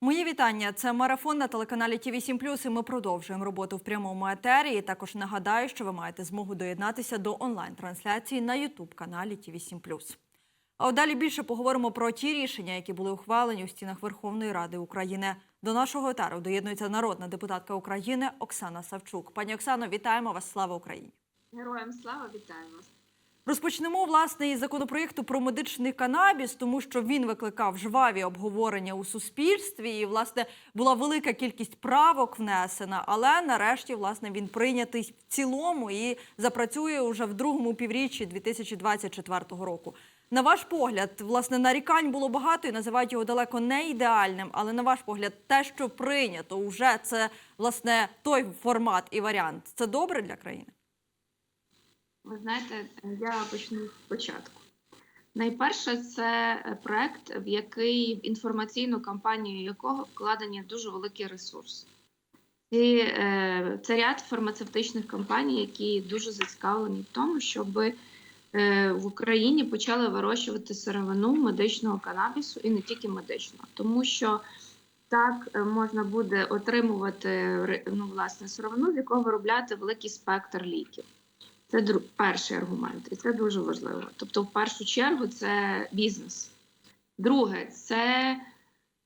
Мої вітання. Це марафон на телеканалі ТІВІ 7 і ми продовжуємо роботу в прямому етері. Також нагадаю, що ви маєте змогу доєднатися до онлайн-трансляції на Ютуб каналі ТІВІ 7 А далі більше поговоримо про ті рішення, які були ухвалені у стінах Верховної Ради України. До нашого етеру доєднується народна депутатка України Оксана Савчук. Пані Оксано, вітаємо вас! Слава Україні! Героям слава вітаю вас. Розпочнемо власне із законопроєкту про медичний канабіс, тому що він викликав жваві обговорення у суспільстві. І власне була велика кількість правок внесена, але нарешті власне він прийнятий в цілому і запрацює уже в другому півріччі 2024 року. На ваш погляд, власне, нарікань було багато і називають його далеко не ідеальним. Але на ваш погляд, те, що прийнято, вже це власне той формат і варіант. Це добре для країни. Ви знаєте, я почну спочатку. Найперше, це проект, в який в інформаційну кампанію якого вкладені дуже великі ресурси. І е, це ряд фармацевтичних компаній, які дуже зацікавлені в тому, щоб е, в Україні почали вирощувати сировину медичного канабісу і не тільки медичного, тому що так е, можна буде отримувати ну, власне сировину, з якого виробляти великий спектр ліків. Це перший аргумент, і це дуже важливо. Тобто, в першу чергу, це бізнес. Друге, це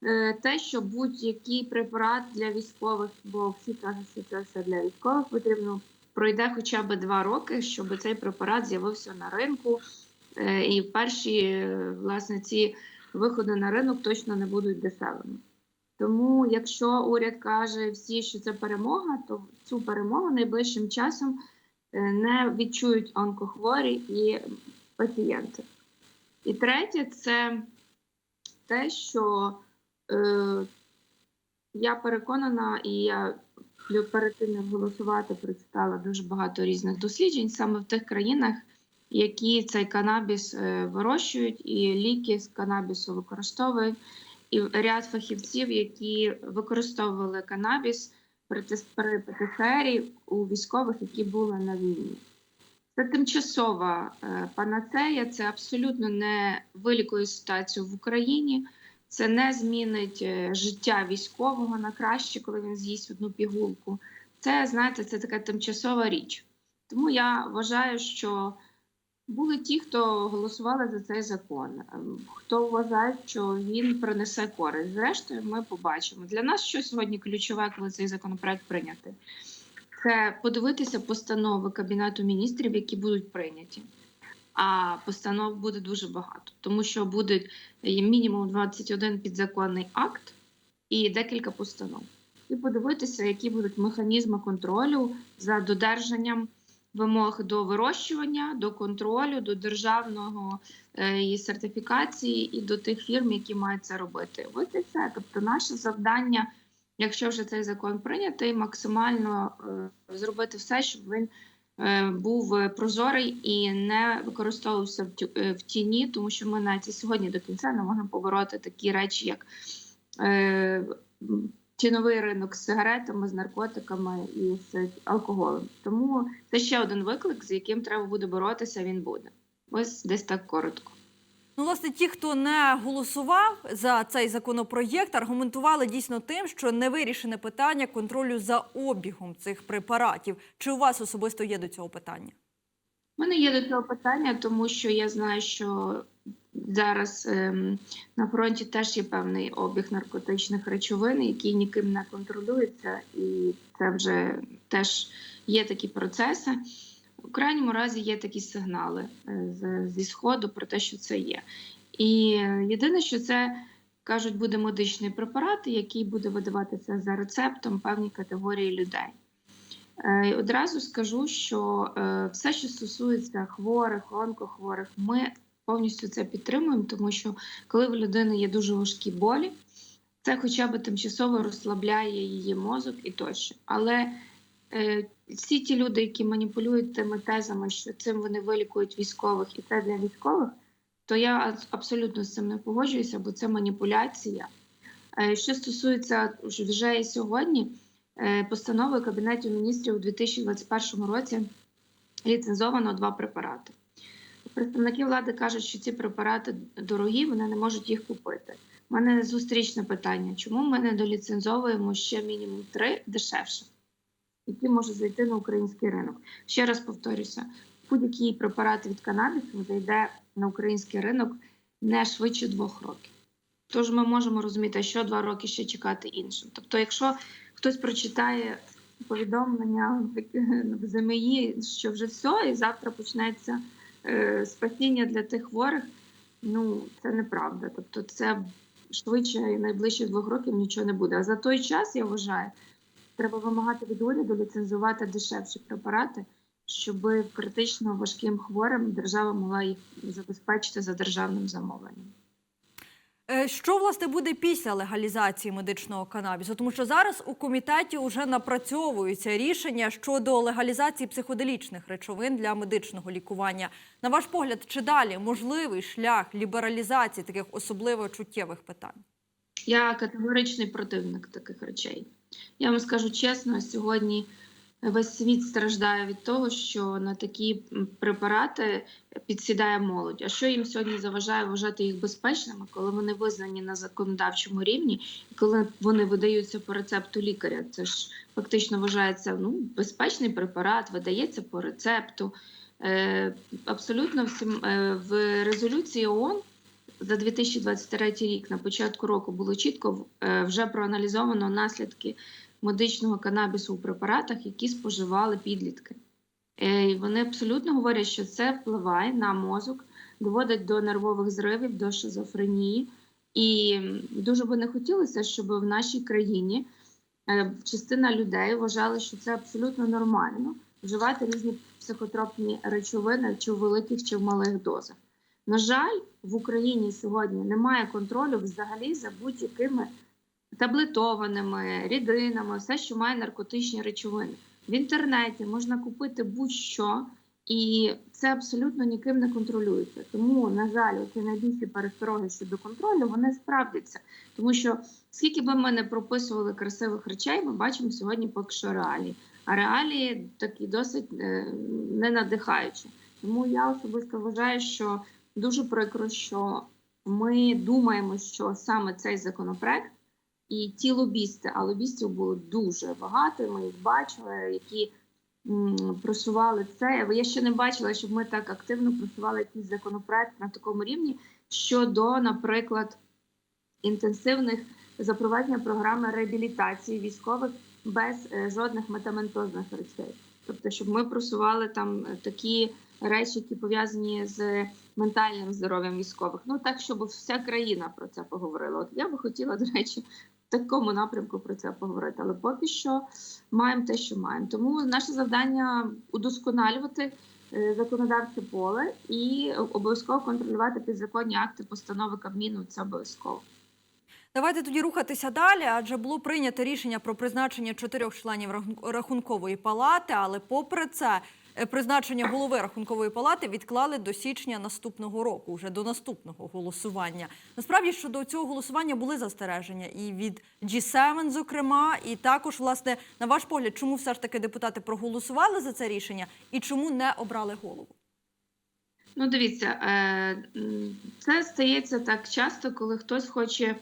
е, те, що будь-який препарат для військових, бо всі кажуть, що це все для військових потрібно, пройде хоча б два роки, щоб цей препарат з'явився на ринку. Е, і перші е, власне ці виходи на ринок точно не будуть дешевими. Тому, якщо уряд каже всі, що це перемога, то цю перемогу найближчим часом не відчують онкохворі і пацієнти. І третє, це те, що е, я переконана, і я перед тим як голосувати прочитала дуже багато різних досліджень саме в тих країнах, які цей канабіс е, вирощують, і ліки з канабісу використовують, і ряд фахівців, які використовували канабіс тес- у військових, які були на війні. Це тимчасова е, панацея, це абсолютно не вилікує ситуацію в Україні. Це не змінить е, життя військового на краще, коли він з'їсть одну пігулку. Це, знаєте, це така тимчасова річ. Тому я вважаю, що були ті, хто голосували за цей закон, ем, хто вважає, що він принесе користь. Зрештою, ми побачимо. Для нас що сьогодні ключове, коли цей законопроект прийнятий? Це подивитися постанови Кабінету міністрів, які будуть прийняті. А постанов буде дуже багато, тому що буде є мінімум 21 підзаконний акт і декілька постанов. І подивитися, які будуть механізми контролю за додержанням вимог до вирощування, до контролю, до державного е, сертифікації і до тих фірм, які мають це робити. Ось і все. Тобто, наше завдання, якщо вже цей закон прийнятий, максимально е, зробити все, щоб він е, був прозорий і не використовувався в тіні, тому що ми навіть і сьогодні до кінця не можемо побороти такі речі, як м, тіновий ринок з сигаретами, з наркотиками і з алкоголем. Тому це ще один виклик, з яким треба буде боротися. Він буде. Ось десь так коротко. Ну, власне, ті, хто не голосував за цей законопроєкт, аргументували дійсно тим, що не вирішене питання контролю за обігом цих препаратів. Чи у вас особисто є до цього питання? У мене є до цього питання, тому що я знаю, що зараз ем, на фронті теж є певний обіг наркотичних речовин, який ніким не контролюється, і це вже теж є такі процеси. У крайньому разі є такі сигнали е, зі сходу про те, що це є. І е, єдине, що це кажуть, буде медичний препарат, який буде видаватися за рецептом певній категорії людей. Е, Одразу скажу, що все, що стосується хворих, онкохворих, ми повністю це підтримуємо, тому що коли в людини є дуже важкі болі, це хоча б тимчасово розслабляє її мозок і тощо. Але е, всі ті люди, які маніпулюють тими тезами, що цим вони вилікують військових, і це для військових, то я абсолютно з цим не погоджуюся, бо це маніпуляція. Е, Що стосується вже сьогодні, е, постановою Кабінету міністрів у 2021 році ліцензовано два препарати. Представники влади кажуть, що ці препарати дорогі, вони не можуть їх купити. У мене зустрічне питання: чому ми не доліцензовуємо ще мінімум три дешевше, які можуть зайти на український ринок? Ще раз повторюся: будь-який препарат від канабісу зайде на український ринок не швидше двох років. Тож ми можемо розуміти, що два роки ще чекати іншим. Тобто, якщо хтось прочитає повідомлення в ЗМІ, що вже все, і завтра почнеться спасіння для тих хворих, ну це неправда. Тобто, це швидше і найближчих двох років нічого не буде. А за той час я вважаю, треба вимагати від уряду ліцензувати дешевші препарати, щоб критично важким хворим держава могла їх забезпечити за державним замовленням. Е, Що власне буде після легалізації медичного канабісу? Тому що зараз у комітеті вже напрацьовуються рішення щодо легалізації психоделічних речовин для медичного лікування. На ваш погляд, чи далі можливий шлях лібералізації таких особливо чуттєвих питань? Я категоричний противник таких речей. Я вам скажу чесно, сьогодні весь світ страждає від того, що на такі препарати підсідає молодь. А що їм сьогодні заважає вважати їх безпечними, коли вони визнані на законодавчому рівні, і коли вони видаються по рецепту лікаря? Це ж фактично вважається ну, безпечний препарат, видається по рецепту. Е, абсолютно всім е, в резолюції ООН за 2023 рік на початку року було чітко е, вже проаналізовано наслідки медичного канабісу у препаратах, які споживали підлітки. Е, І вони абсолютно говорять, що це впливає на мозок, доводить до нервових зривів, до шизофренії. І дуже би не хотілося, щоб в нашій країні е, частина людей вважала, що це абсолютно нормально вживати різні психотропні речовини чи в великих, чи в малих дозах. На жаль, в Україні сьогодні немає контролю взагалі за будь-якими таблетованими рідинами, все, що має наркотичні речовини. В інтернеті можна купити будь-що, і це абсолютно ніким не контролюється. Тому, на жаль, ці найбільші перестороги щодо контролю вони справдяться. Тому що скільки би ми не прописували красивих речей, ми бачимо сьогодні поки що реалії. А реалії такі досить е, не надихаючі. Тому я особисто вважаю, що дуже прикро, що ми думаємо, що саме цей законопроект і ті лобісти, а лобістів було дуже багато. Ми їх бачили, які просували це. Я ще не бачила, щоб ми так активно просували якийсь законопроект на такому рівні щодо, наприклад, інтенсивних запровадження програми реабілітації військових без е, жодних метаментозних речей. Тобто, щоб ми просували там е, такі речі, які пов'язані з ментальним здоров'ям військових. Ну так, щоб вся країна про це поговорила. От я би хотіла, до речі, такому напрямку про це поговорити. Але поки що маємо те, що маємо. Тому наше завдання удосконалювати е, законодавче поле і обов'язково контролювати підзаконні акти постанови Кабміну. Це обов'язково. Давайте тоді рухатися далі, адже було прийнято рішення про призначення чотирьох членів рахункової палати. Але попри це, е, призначення голови рахункової палати відклали до січня наступного року, вже до наступного голосування. Насправді щодо цього голосування були застереження і від G7, зокрема, і також, власне, на ваш погляд, чому все ж таки депутати проголосували за це рішення і чому не обрали голову? Ну, дивіться, е, це стається так часто, коли хтось хоче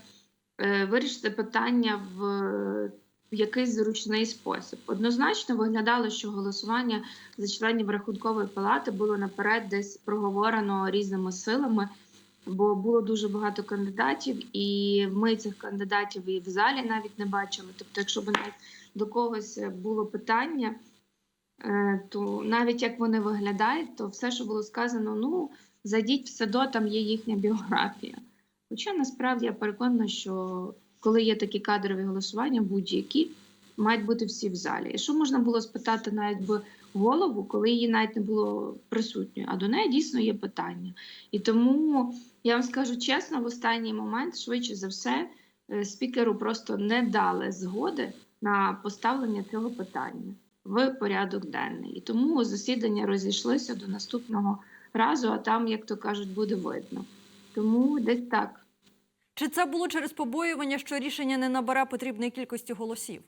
вирішити питання в в якийсь зручний спосіб. Однозначно виглядало, що голосування за членів рахункової палати було наперед десь проговорено різними силами, бо було дуже багато кандидатів, і ми цих кандидатів і в залі навіть не бачили. Тобто, якщо б навіть до когось було питання, е, то навіть як вони виглядають, то все, що було сказано, ну зайдіть в СЕДО, там є їхня біографія. Хоча насправді я переконана, що коли є такі кадрові голосування, будь-які мають бути всі в залі. І що можна було спитати навіть би голову, коли її навіть не було присутньою, а до неї дійсно є питання. І тому я вам скажу чесно, в останній момент, швидше за все, е, спікеру просто не дали згоди на поставлення цього питання в порядок денний. І тому засідання розійшлися до наступного разу, а там, як то кажуть, буде видно. Тому десь так. Чи це було через побоювання, що рішення не набере потрібної кількості голосів?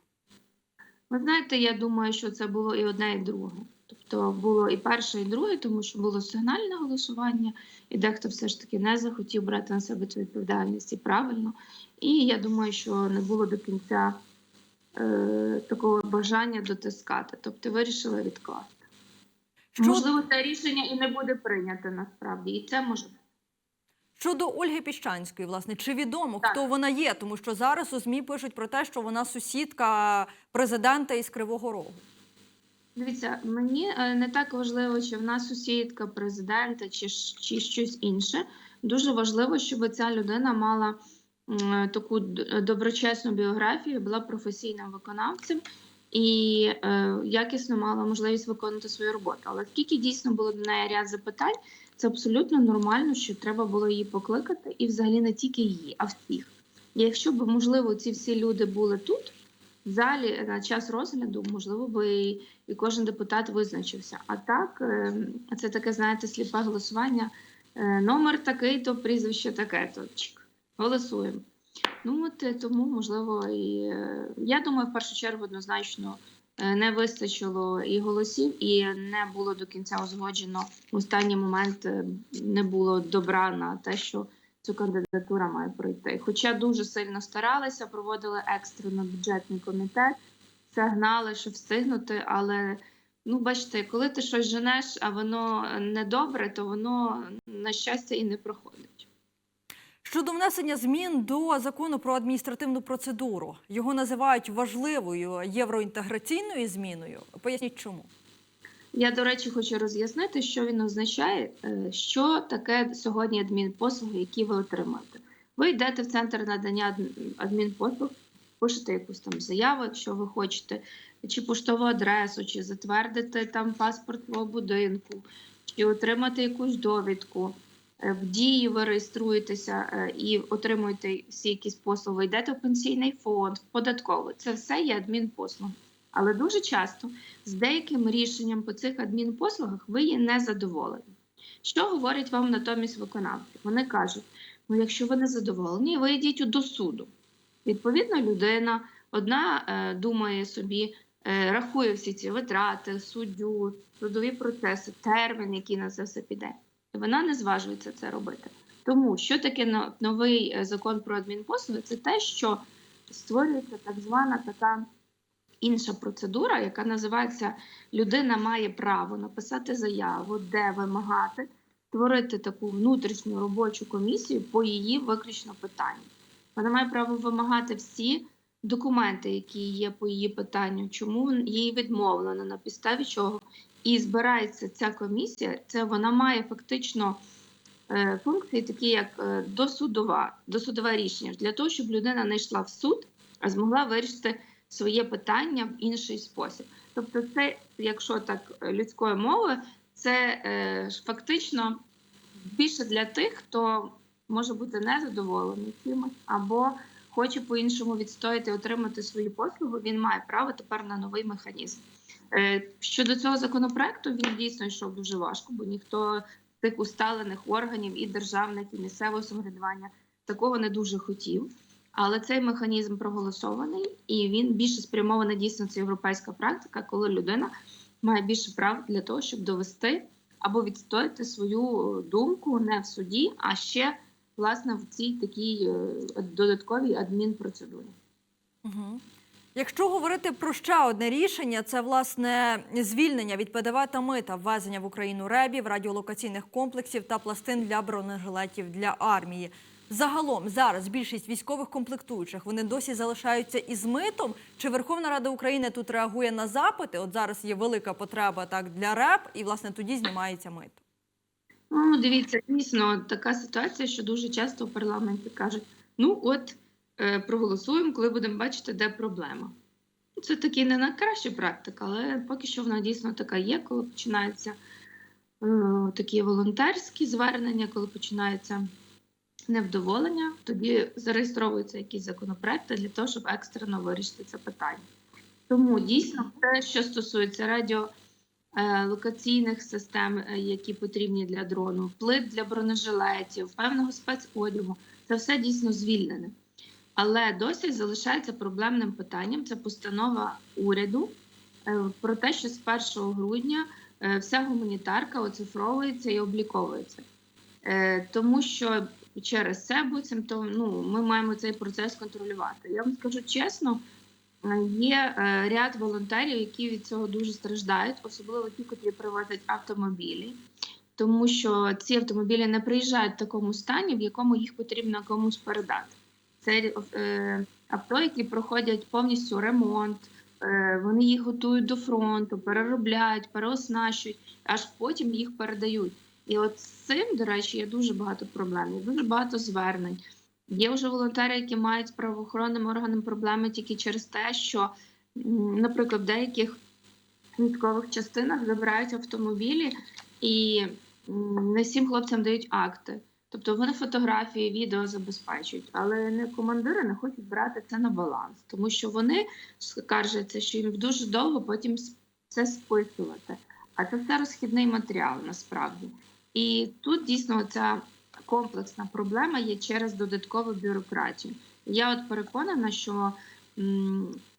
Ви знаєте, я думаю, що це було і одне, і друге. Тобто було і перше, і друге, тому що було сигнальне голосування, і дехто все ж таки не захотів брати на себе цю відповідальність і правильно. І я думаю, що не було до кінця е, такого бажання дотискати. Тобто вирішили відкласти. Що Можливо, це рішення і не буде прийнято насправді, і це може. Щодо Ольги Піщанської, власне, чи відомо, Так. хто вона є? Тому що зараз у ЗМІ пишуть про те, що вона сусідка президента із Кривого Рогу. Дивіться, мені е, не так важливо, чи в нас сусідка президента, чи, чи щось інше. Дуже важливо, щоб ця людина мала таку доброчесну біографію, була професійним виконавцем і е, якісно мала можливість виконувати свою роботу. Але скільки дійсно було до неї ряд запитань, це абсолютно нормально, що треба було її покликати, і взагалі не тільки її, а всіх. І якщо б, можливо, ці всі люди були тут, в залі на час розгляду, можливо, би і кожен депутат визначився. А так, е, це таке, знаєте, сліпе голосування. Е, Номер такий, то прізвище таке, то голосуємо. Ну от е, тому, можливо, і е, я думаю, в першу чергу однозначно е, не вистачило і голосів, і не було до кінця узгоджено в останній момент. Не було добра на те, що цю кандидатура має пройти. Хоча дуже сильно старалися, проводили екстрено бюджетний комітет все гнали, щоб встигнути, але ну, бачите, коли ти щось женеш, а воно недобре, то воно на щастя і не проходить. Щодо внесення змін до закону про адміністративну процедуру, його називають важливою євроінтеграційною зміною. Поясніть, чому. Я, до речі, хочу роз'яснити, що він означає, е, що таке сьогодні адмінпослуги, які ви отримаєте. Ви йдете в центр надання адмінпослуг, пишете якусь там заяву, якщо ви хочете, чи поштову адресу, чи затвердити там паспорт свого будинку, чи отримати якусь довідку. Е, В дії ви реєструєтеся е, і отримуєте всі якісь послуги. Йдете в пенсійний фонд, в податковий. Це все є адмінпослуги. Але дуже часто з деяким рішенням по цих адмінпослугах ви є незадоволені. Що говорять вам натомість виконавці? Вони кажуть: ну, якщо ви не задоволені, ви йдіть до суду. Відповідно, людина одна е, думає собі, е, рахує всі ці витрати, суддю, судові процеси, термін, який на це все піде. І вона не зважується це робити. Тому що таке новий е, закон про адмінпослуги? Це те, що створюється так звана така інша процедура, яка називається людина має право написати заяву, де вимагати, створити таку внутрішню робочу комісію по її виключно питанню. Вона має право вимагати всі документи, які є по її питанню, чому їй відмовлено, на підставі чого. І збирається ця комісія, це вона має фактично е, функції, такі як е, досудова, досудове рішення, для того, щоб людина не йшла в суд, а змогла вирішити своє питання в інший спосіб. Тобто, це, якщо так е, людською мовою, це фактично більше для тих, хто може бути незадоволений чимось або хоче по-іншому відстояти, отримати свою послугу, він має право тепер на новий механізм. Е, Щодо цього законопроекту, він дійсно йшов дуже важко, бо ніхто з тих усталених органів і державних, і місцевого самоврядування такого не дуже хотів. Але цей механізм проголосований, і він більше спрямований дійсно це європейська практика, коли людина має більше прав для того, щоб довести або відстояти свою думку не в суді, а ще власне в цій такій е, додатковій адмінпроцедурі. Угу. Якщо говорити про ще одне рішення, це власне звільнення від ПДВ та мита, ввезення в Україну ребів, радіолокаційних комплексів та пластин для бронежилетів для армії. Загалом зараз більшість військових комплектуючих вони досі залишаються із митом. Чи Верховна Рада України тут реагує на запити? От зараз є велика потреба так для РЕБ, і власне тоді знімається мито. Ну, дивіться, дійсно така ситуація, що дуже часто в парламенті кажуть: ну от проголосуємо, коли будемо бачити, де проблема. Це таки не найкраща практика, але поки що вона дійсно така є, коли починаються е, такі волонтерські звернення, коли починається невдоволення, тоді зареєстровуються якісь законопроекти для того, щоб екстрено вирішити це питання. Тому дійсно те, що стосується радіо е, систем, е, які потрібні для дрону, плит для бронежилетів, певного спецодягу, це все дійсно звільнене. Але досі залишається проблемним питанням. Це постанова уряду е, про те, що з 1 грудня е, вся гуманітарка оцифровується і обліковується. Е, Тому що через це буцімто ну, ми маємо цей процес контролювати. Я вам скажу чесно, є ряд волонтерів, які від цього дуже страждають, особливо ті, які привозять автомобілі. Тому що ці автомобілі не приїжджають в такому стані, в якому їх потрібно комусь передати. Це е, авто, які проходять повністю ремонт, е, вони їх готують до фронту, переробляють, переоснащують, аж потім їх передають. І от з цим, до речі, є дуже багато проблем, є дуже багато звернень. Є вже волонтери, які мають з правоохоронним органом проблеми тільки через те, що, наприклад, в деяких військових частинах забирають автомобілі і не всім хлопцям дають акти. Тобто вони фотографії, відео забезпечують, але не командири не хочуть брати це на баланс, тому що вони скаржаться, що їм дуже довго потім це списувати. А це все розхідний матеріал насправді. І тут дійсно ця комплексна проблема є через додаткову бюрократію. Я от переконана, що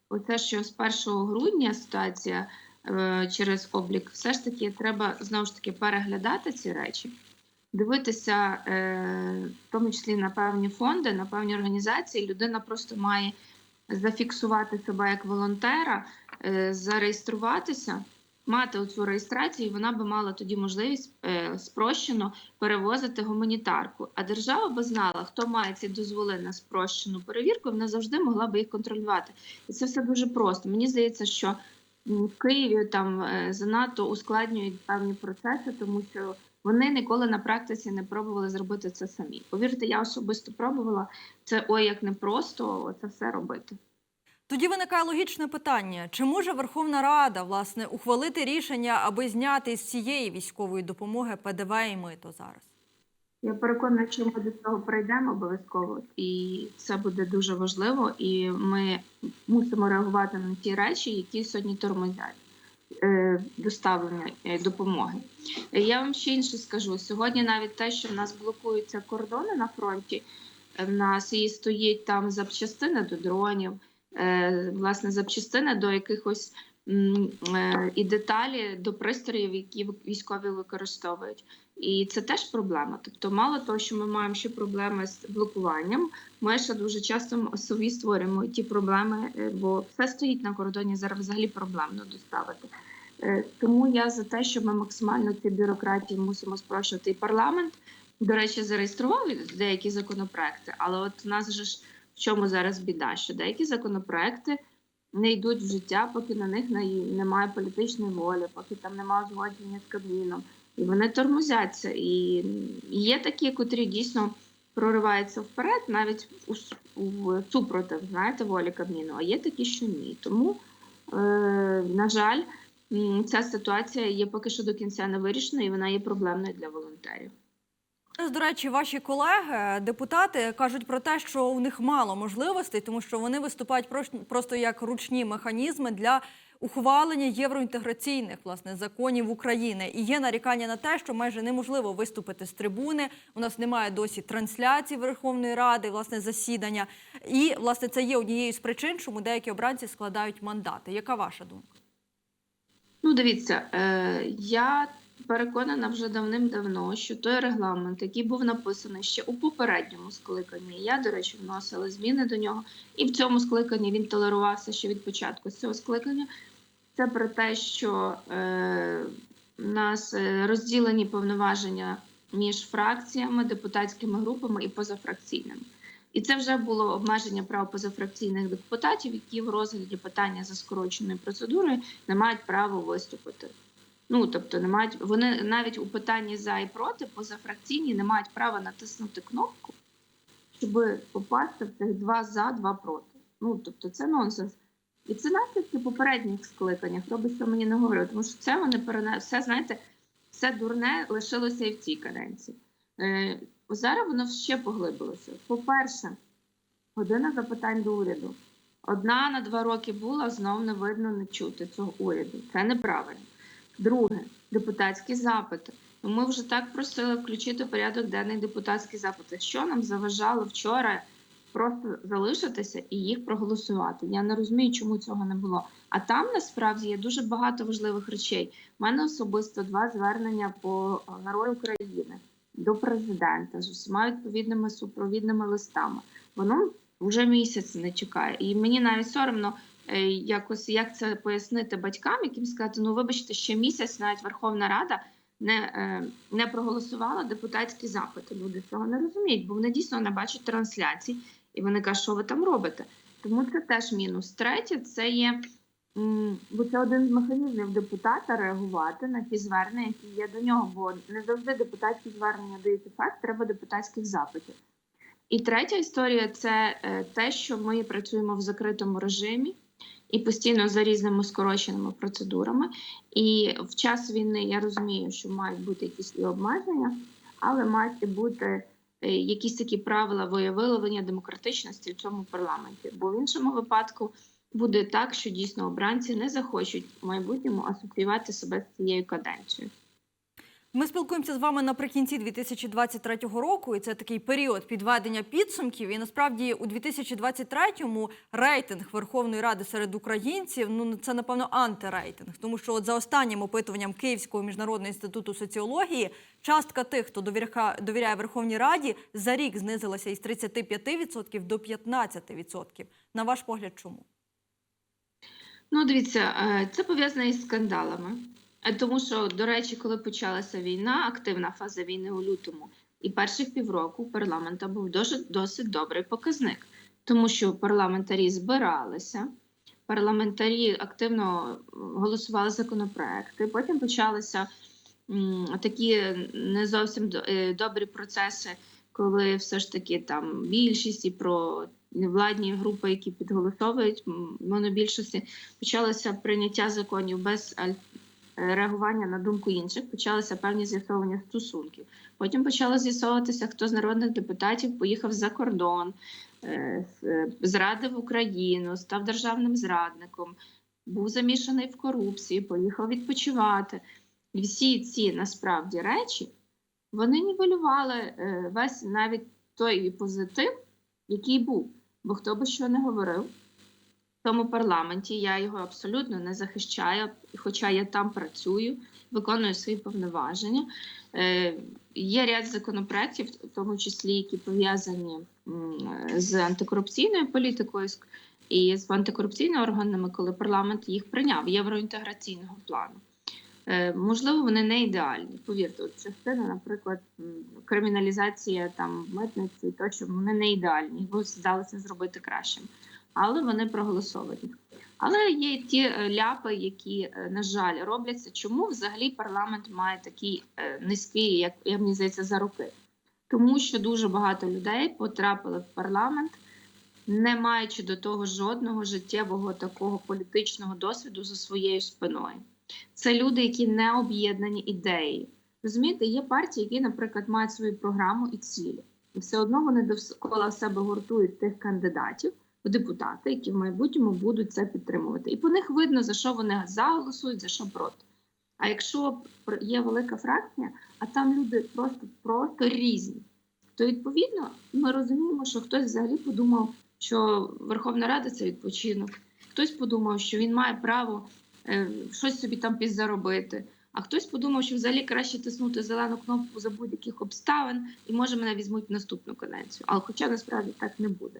оце, що з 1 грудня ситуація е, через облік, все ж таки треба знову ж таки переглядати ці речі, дивитися, е, в тому числі на певні фонди, на певні організації. Людина просто має зафіксувати себе як волонтера, е, зареєструватися. Мати оцю реєстрацію, і вона би мала тоді можливість е, спрощено перевозити гуманітарку. А держава би знала, хто має ці дозволи на спрощену перевірку, вона завжди могла би їх контролювати. І це все дуже просто. Мені здається, що в Києві там занадто ускладнюють певні процеси, тому що вони ніколи на практиці не пробували зробити це самі. Повірте, я особисто пробувала це ой, як непросто це все робити. Тоді виникає логічне питання: чи може Верховна Рада власне ухвалити рішення, аби зняти з цієї військової допомоги ПДВ і мито зараз? Я переконана, що ми до цього прийдемо обов'язково, і це буде дуже важливо. І ми мусимо реагувати на ті речі, які сьогодні тормозять доставлення е, допомоги. Е, Я вам ще інше скажу: сьогодні навіть те, що в нас блокуються кордони на фронті, е, в нас і стоїть там запчастини до дронів, е, власне, запчастини до якихось. Е, І деталі до пристроїв, які військові використовують. І це теж проблема. Тобто, мало того, що ми маємо ще проблеми з блокуванням, ми ще дуже часто собі створюємо ті проблеми, е, бо все стоїть на кордоні зараз взагалі проблемно доставити. Е, Тому я за те, що ми максимально ці бюрократії мусимо спрощувати. І парламент, до речі, зареєстрував деякі законопроекти, але от у нас же ж в чому зараз біда? Що деякі законопроекти не йдуть в життя, поки на них немає політичної волі, поки там немає узгодження з Кабміном. І вони тормозяться. І є такі, котрі дійсно прориваються вперед, навіть у, супротив, знаєте, волі Кабміну, а є такі, що ні. Тому, е, на жаль, ця ситуація є поки що до кінця не вирішена, і вона є проблемною для волонтерів. До речі, ваші колеги, депутати, кажуть про те, що у них мало можливостей, тому що вони виступають прос- просто як ручні механізми для ухвалення євроінтеграційних власне законів України. І є нарікання на те, що майже неможливо виступити з трибуни. У нас немає досі трансляції Верховної Ради, власне, засідання. І власне це є однією з причин, чому деякі обранці складають мандати. Яка ваша думка? Ну, дивіться, е, я переконана вже давним-давно, що той регламент, який був написаний ще у попередньому скликанні, я, до речі, вносила зміни до нього, і в цьому скликанні він толерувався ще від початку цього скликання. Це про те, що е, у нас е, розділені повноваження між фракціями, депутатськими групами і позафракційними. І це вже було обмеження прав позафракційних депутатів, які в розгляді питання за скороченою процедурою не мають права виступити. Ну тобто, не мають вони навіть у питанні за і проти позафракційні не мають права натиснути кнопку, щоб попасти в цих два за, два проти. Ну тобто, це нонсенс. І це наслідки попередніх скликаннях. Хто би що мені не говорив, тому що це вони перенесли, все, знаєте, все дурне лишилося і в цій каденції. Е, зараз воно ще поглибилося. По-перше, година запитань до уряду. Одна на два роки була, знов не видно, не чути цього уряду. Це неправильно. Друге, депутатські запити. Ну, Ми вже так просили включити порядок денний депутатські запити. Що нам заважало вчора просто залишитися і їх проголосувати. Я не розумію, чому цього не було. А там насправді є дуже багато важливих речей. У мене особисто два звернення по народу України до президента з усіма відповідними супровідними листами. Воно вже місяць не чекає. І мені навіть соромно якось як це пояснити батькам, яким сказати, ну вибачте, ще місяць навіть Верховна Рада не, е, не проголосувала депутатські запити. Люди цього не розуміють, бо вони дійсно не бачать трансляцій, і вони кажуть, що ви там робите. Тому це теж мінус. Третє, це є. Бо це один з механізмів депутата реагувати на ті звернення, які є до нього, бо не завжди депутатські звернення дають ефект, треба депутатських запитів. І третя історія це е, те, що ми працюємо в закритому режимі і постійно за різними скороченими процедурами. І в час війни я розумію, що мають бути якісь і обмеження, але мають бути е, якісь такі правила виявлення демократичності в цьому парламенті. Бо в іншому випадку буде так, що дійсно обранці не захочуть в майбутньому асоціювати себе з цією каденцією. Ми спілкуємося з вами наприкінці 2023 року, і це такий період підведення підсумків. І насправді у 2023-му рейтинг Верховної Ради серед українців ну це напевно антирейтинг, тому що от за останнім опитуванням Київського міжнародного інституту соціології частка тих, хто довіряє, Верховній Раді, за рік знизилася із 35% до 15%. На ваш погляд, чому? Ну, дивіться, е, це пов'язано із скандалами. Е, Тому що, до речі, коли почалася війна, активна фаза війни у лютому, і перших півроку у парламента був досить, досить добрий показник, тому що парламентарі збиралися, парламентарі активно голосували законопроекти. Потім почалися такі не зовсім е, добрі процеси, коли все ж таки там більшість і про владні групи, які підголосовують монобільшості, почалося прийняття законів без е, реагування на думку інших, почалися певні з'ясовування стосунків. Потім почало з'ясовуватися, хто з народних депутатів поїхав за кордон, е, е, зрадив Україну, став державним зрадником, був замішаний в корупції, поїхав відпочивати. І всі ці насправді речі вони нівелювали е, весь навіть той позитив, який був. Бо хто би що не говорив тому парламенті, я його абсолютно не захищаю, хоча я там працюю, виконую свої повноваження. Е, є ряд законопроєктів, в тому числі які пов'язані з антикорупційною політикою і з антикорупційними органами, коли парламент їх прийняв євроінтеграційного плану. Е, Можливо, вони не ідеальні. Повірте, от частина, наприклад, криміналізація там митниці, тощо вони не ідеальні. Його здалося зробити кращим, але вони проголосовані. Але є ті е, ляпи, які, е, на жаль, робляться. Чому взагалі парламент має такий е, низький, як я мені здається, за роки? Тому що дуже багато людей потрапили в парламент, не маючи до того жодного життєвого такого політичного досвіду за своєю спиною. Це люди, які не об'єднані ідеєю. Розумієте, є партії, які, наприклад, мають свою програму і цілі, і все одно вони довкола себе гуртують тих кандидатів в депутати, які в майбутньому будуть це підтримувати. І по них видно, за що вони за голосують, за що проти. А якщо є велика фракція, а там люди просто, просто різні, то відповідно ми розуміємо, що хтось взагалі подумав, що Верховна Рада це відпочинок, хтось подумав, що він має право щось собі там підзаробити. А хтось подумав, що взагалі краще тиснути зелену кнопку за будь-яких обставин, і може мене візьмуть в наступну каденцію. Але хоча насправді так не буде.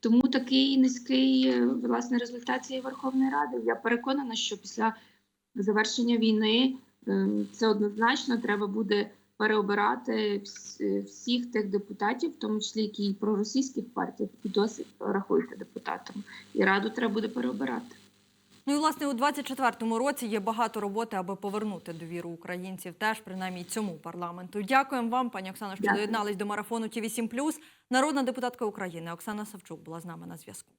Тому такий низький е, власне результат цієї Верховної Ради. Я переконана, що після завершення війни е, це однозначно треба буде переобирати всіх тих депутатів, в тому числі які і проросійських партій, і досі рахуються депутатами. І раду треба буде переобирати. Ну і власне у 24-му році є багато роботи, аби повернути довіру українців, теж принаймні цьому парламенту. Дякуємо вам, пані Оксано, що доєднались до марафону ТІВІ 7+. Народна депутатка України Оксана Савчук була з нами на зв'язку.